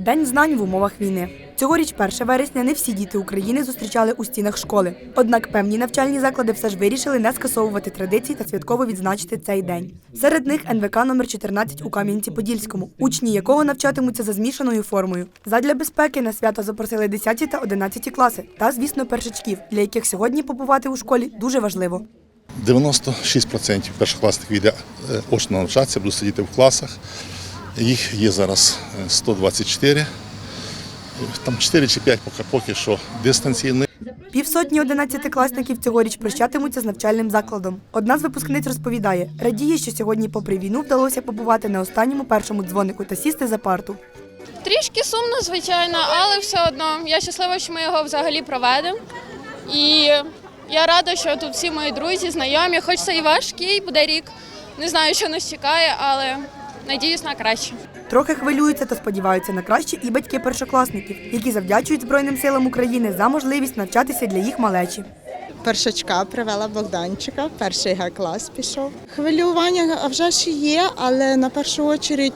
День знань в умовах війни. Цьогоріч 1 вересня не всі діти України зустрічали у стінах школи. Однак певні навчальні заклади все ж вирішили не скасовувати традиції та святково відзначити цей день. Серед них НВК номер 14 у Кам'янці-Подільському, учні якого навчатимуться за змішаною формою. Задля безпеки на свято запросили 10 та 11 класи та, звісно, першачків, для яких сьогодні побувати у школі дуже важливо. 96% першокласників йде е, очно навчатися, будуть сидіти в класах. Їх є зараз е, 124. Там 4 чи 5 поки, поки що дистанційних. Півсотні одинадцятикласників цьогоріч прощатимуться з навчальним закладом. Одна з випускниць розповідає, радіє, що сьогодні, попри війну, вдалося побувати на останньому першому дзвонику та сісти за парту. Трішки сумно, звичайно, але все одно я щаслива, що ми його взагалі проведемо. І я рада, що тут всі мої друзі, знайомі, хоч це і важкий буде рік. Не знаю, що нас чекає, але надіюсь на краще. Трохи хвилюються та сподіваються на краще і батьки першокласників, які завдячують Збройним силам України за можливість навчатися для їх малечі. Першачка привела Богданчика, перший Г-клас пішов. Хвилювання а вже ж є, але на першу чергу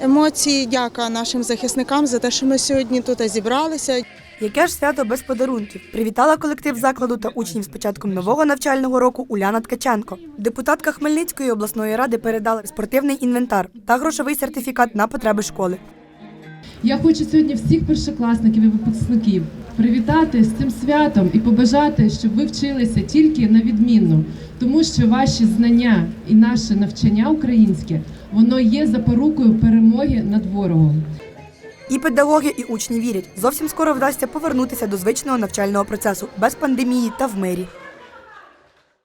емоції дяка нашим захисникам за те, що ми сьогодні тут зібралися. Яке ж свято без подарунків? Привітала колектив закладу та учнів з початком нового навчального року Уляна Ткаченко. Депутатка Хмельницької обласної ради передала спортивний інвентар та грошовий сертифікат на потреби школи. Я хочу сьогодні всіх першокласників і випускників привітати з цим святом і побажати, щоб ви вчилися тільки на відмінно, тому що ваші знання і наше навчання українське воно є запорукою перемоги над ворогом. І педагоги, і учні вірять, зовсім скоро вдасться повернутися до звичного навчального процесу без пандемії та в мирі.